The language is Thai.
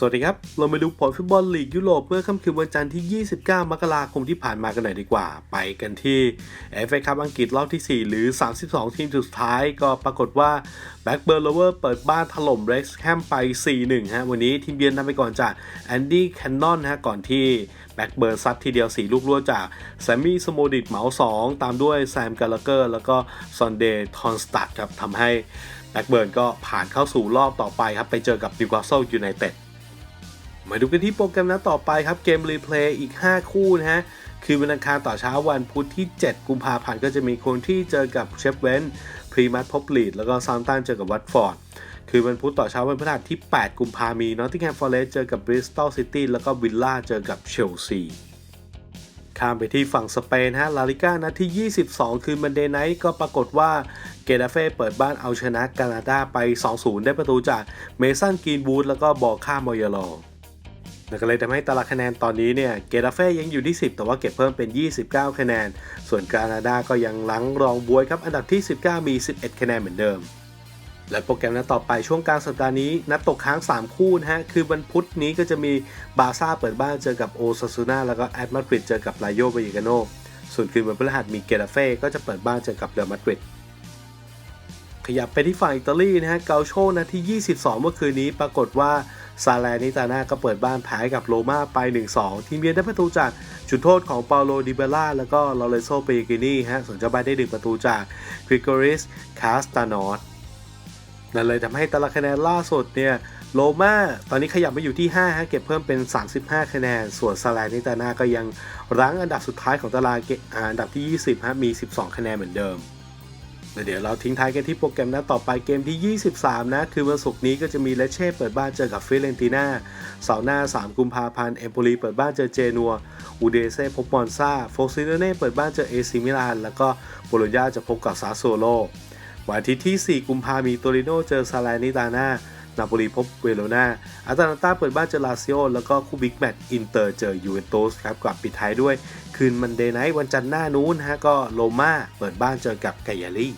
สวัสดีครับ เรามาดูผลฟุตบอลลีกยุโรปเมื่อค่ำคืนวันจันทร์ที่ 29 มกราคมที่ผ่านมากันหน่อยดีกว่า ไปกันที่ FA คัพอังกฤษรอบที่ 4 หรือ 32 ทีมสุดท้ายก็ปรากฏว่าแบ็กเบิร์นโลเวอร์เปิดบ้านถล่มเร็กซ์แฮมไป 4-1 ฮะ วันนี้ทีมเยือนนำไปก่อนจากแอนดี้แคนนอนฮะ ก่อนที่แบ็กเบิร์นซัดทีเดียว 4 ลูกรวจากแซมมี่สโมดิตเหมา 2 ตามด้วยแซมกาลเกอร์แล้วก็ซอนเดย์ทอนสตัดครับทำให้แบ็กเบิร์นก็ผ่านเข้าสู่รอบต่อไปครับไปเจอกับนิวคาสเซิลยูไนเต็ด มาดูกันที่โปรแกรมนัดต่อไปครับ เกมรีเพลย์อีก 5 คู่นะฮะ คือวันอังคารต่อเช้าวันพุธที่ 7 กุมภาพันธ์ก็จะมีคนที่เจอกับเชฟเวนพรีมัตพบลีด แล้วก็ซาวตันเจอกับวัตฟอร์ด คือวันพุธต่อเช้าวันพฤหัสที่ 8 กุมภามีนอตติงแฮมฟอร์เรสเจอกับบริสตอลซิตี้แล้วก็วิลล่าเจอกับเชลซีข้ามไปที่ฝั่งสเปนฮะ ลาลิก้านัดที่ 22 คือมันเดย์ไนท์ก็ปรากฏว่าเกตาเฟ่เปิดบ้านเอาชนะกานาดาไป 2-0 ได้ประตูจากเมสันกีนวูดแล้วก็บอค่ามอยาลนั่น ก็เลยทำให้ตารางคะแนนตอนนี้เนี่ยเกตาเฟ่ยังอยู่ที่ 10 แต่ว่าเก็บเพิ่มเป็น 29 คะแนน ส่วนกานาดาก็ยังหลังรองบวยครับ อันดับที่ 19 มี 11 คะแนนเหมือนเดิม และโปรแกรมนัดต่อไปช่วงกลางสัปดาห์นี้ นัดตกค้าง 3 คู่นะฮะ คือวันพุธนี้ก็จะมีบาซ่าเปิดบ้านเจอกับโอซาซูนาแล้วก็แอตมาดริดเจอกับลาโยเบยิกาโนส่วนคืนวันพฤหัสมีเกตาเฟ่ก็จะเปิดบ้านเจอกับเรอัลมาดริดขยับไปที่ฝั่งอิตาลีนะฮะเกาโชนาที่ 22 เมื่อคืนนี้ปรากฏว่า ซาแลนิตาน่าก็เปิดบ้านแพ้กับโรม่าไป 1-2 ทีมเยือนได้ประตูจากจุดโทษของเปาโลดิเบล่าแล้วก็ลอเรโซเปกินีฮะส่วนเจ้าบ้านได้ดึงประตูจากกริโกริสคาสตานอสนั่นเลยทำให้ตารางคะแนนล่าสุดเนี่ยโรม่าตอนนี้ขยับมาอยู่ที่5ฮะเก็บเพิ่มเป็น 35 คะแนน ส่วนซาลานิตานาก็ยังรั้งอันดับสุดท้ายของตารางอันดับที่ 20ฮะมี 12 คะแนนเหมือนเดิม แล้วเดี๋ยวเราทิ้งท้ายกันที่โปรแกรมนัดต่อไปเกมที่ 23 นะ คือวันศุกร์นี้ก็จะมีเลเช่เปิดบ้านเจอกับฟิเรนติน่าเสาร์หน้า 3 กุมภาพันธ์เอมโปลีเปิดบ้านเจอเจนัวอูเดเซ่พบมอนซาโฟซิโนเน่เปิดบ้านเจอเอซิมิลานแล้วก็โบโลญาจะพบกับซาโซโลวันอาทิตย์ที่ 4 กุมภามีโตริโนเจอซาลานิตาน่านาโปลีพบเวโรนาอาตาลันตาเปิดบ้านเจอลาซิโอ แล้วก็คู่บิ๊กแมตช์อินเตอร์เจอยูเวนตุสครับกลับปิดท้ายด้วย คืนมันเดย์ไนท์วันจันทร์หน้านู้นฮะก็โรม่าเปิดบ้านเจอกับไกยาลี